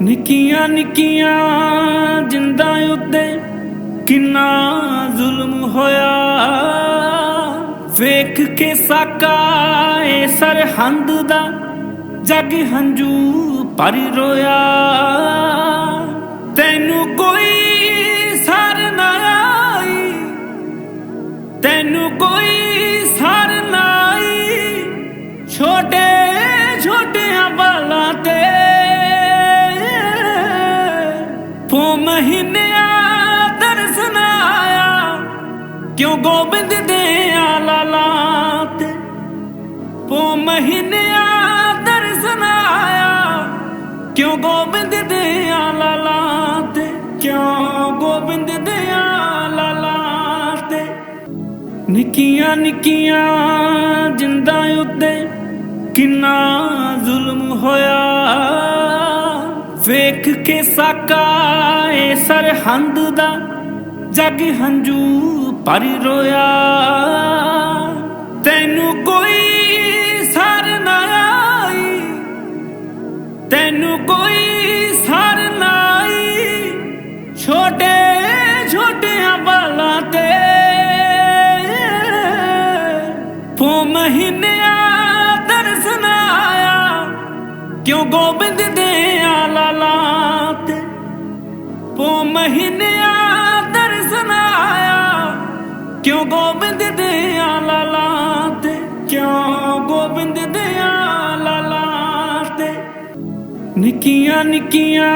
ਨਿੱਕੀਆਂ ਨਿੱਕੀਆਂ ਜਿੰਦਾ ਉੱਤੇ ਕਿੰਨਾ ਜ਼ੁਲਮ ਹੋਇਆ। ਵੇਖ ਕੇ ਸਾਕਾ ਏ ਸਰਹੰਦ ਦਾ ਜਗ ਹੰਝੂ ਪਰ ਰੋਇਆ। ਤੈਨੂੰ ਕੋਈ ਸਰ ਨਾ ਆਈ, ਤੈਨੂੰ ਕੋਈ ਸਰ ਨਾ ਆਈ। ਛੋਟੇ ਛੋਟਿਆਂ ਬਾਲਾਂ ਤੇ ਮਹੀਨਿਆਂ ਦਰਸ ਨਾ ਆਇਆ। ਕਿਉਂ ਗੋਬਿੰਦ ਦੇ ਆਲਾਲਾ ਤੇ ਪੋ ਮਹੀਨਿਆਂ ਦਰਸ ਨਾ ਆਇਆ। ਕਿਉਂ ਗੋਬਿੰਦ ਦੇ ਆਲਾਲਾ ਤੇ ਕਿਉਂ ਗੋਬਿੰਦ ਦੇ ਆਲਾਲਾ ਤੇ ਨਿੱਕੀਆਂ ਨਿੱਕੀਆਂ ਜਿੰਦਾ ਉੱਤੇ ਕਿੰਨਾ ਜ਼ੁਲਮ ਹੋਇਆ। ਵੇਖ ਕੇ ਸਾਕਾ ਏ ਸਰਹੰਦ ਦਾ ਜਗ ਹੰਝੂ ਪਰ ਰੋਇਆ। ਤੈਨੂੰ ਕੋਈ ਸਰ ਨਾ ਆਈ, ਤੈਨੂੰ ਕੋਈ ਸਰ ਨਾ ਆਈ, ਛੋਟੇ ਛੋਟਿਆਂ ਵਾਲਾਂ ਤੇ। ਪੋ ਮਹੀਨਿਆਂ ਦਰਸ ਨਾ ਆਇਆ, ਕਿਉਂ ਗੋਬਿੰਦ ਦੇ ਮਹੀਨਿਆਂ ਦਰਸ ਨਾ ਆਇਆ। ਕਿਉਂ ਗੋਬਿੰਦ ਦੇ ਆਲਾਲਾ ਤੇ, ਕਿਉਂ ਗੋਬਿੰਦ ਦੇ ਆਲਾਲਾ ਤੇ? ਨਿੱਕੀਆਂ ਨਿੱਕੀਆਂ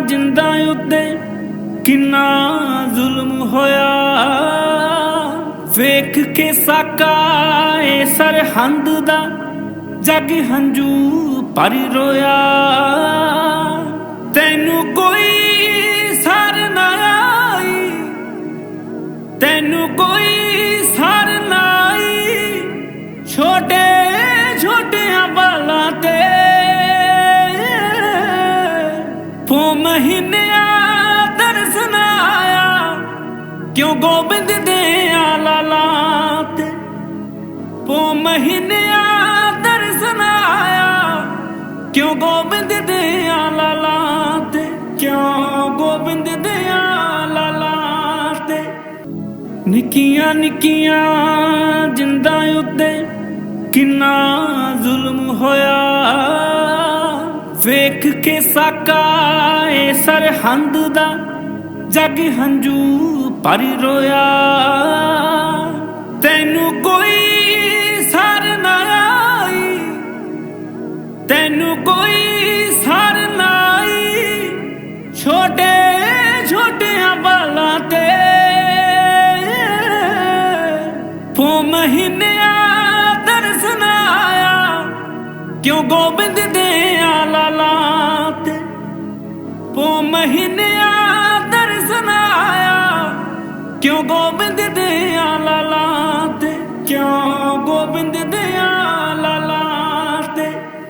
ਜਿੰਦਾਂ ਉੱਤੇ ਕਿੰਨਾ ਜ਼ੁਲਮ ਹੋਇਆ। ਵੇਖ ਕੇ ਸਾਕਾ ਏ ਸਰਹੰਦ ਦਾ ਜਗ ਹੰਝੂ ਪਰ ਰੋਇਆ। ਤੈਨੂੰ ਕੋਈ ਤੈਨੂੰ ਕੋਈ ਸਰ ਨਾ ਛੋਟੇ ਛੋਟਿਆਂ ਵਾਲਾਂ ਤੇ। ਪੋ ਮਹੀਨਿਆਂ ਦਰਸ ਨਾ ਆਇਆ, ਕਿਉਂ ਗੋਬਿੰਦ ਦੇ ਆਲਾਲਾ ਤੇ। ਪੋ ਮਹੀਨਿਆਂ ਦਰਸ ਨਾ ਆਇਆ, ਕਿਉਂ ਗੋਬਿੰਦ ਦੇ ਆਲਾਲਾ ਨਿੱਕੀਆਂ ਨਿੱਕੀਆਂ ਜਿੰਦਾਂ ਉੱਤੇ ਕਿੰਨਾ ਜ਼ੁਲਮ ਹੋਇਆ। ਵੇਖ ਕੇ ਸਾਕਾ ਏ ਸਰਹੰਦ ਦਾ ਜਗ ਹੰਝੂ ਪਰ ਰੋਇਆ। ਤੈਨੂੰ ਕੋਈ ਸਰ ਨਾ ਆਈ, ਤੈਨੂੰ ਕੋਈ ਸਰ ਨਾ ਆਈ। ਛੋਟੇ ਮਹੀਨਿਆਂ ਦਰਸ ਨਾ ਆਇਆ। ਕਿਉਂ ਗੋਬਿੰਦ ਦੇ ਆਲਾਲਾ ਤੇ ਪੋ ਮਹੀਨਿਆਂ ਦਰਸ ਨਾ ਆਇਆ। ਕਿਉਂ ਗੋਬਿੰਦ ਦੇ ਆਲਾਲਾ ਤੇ, ਕਿਉਂ ਗੋਬਿੰਦ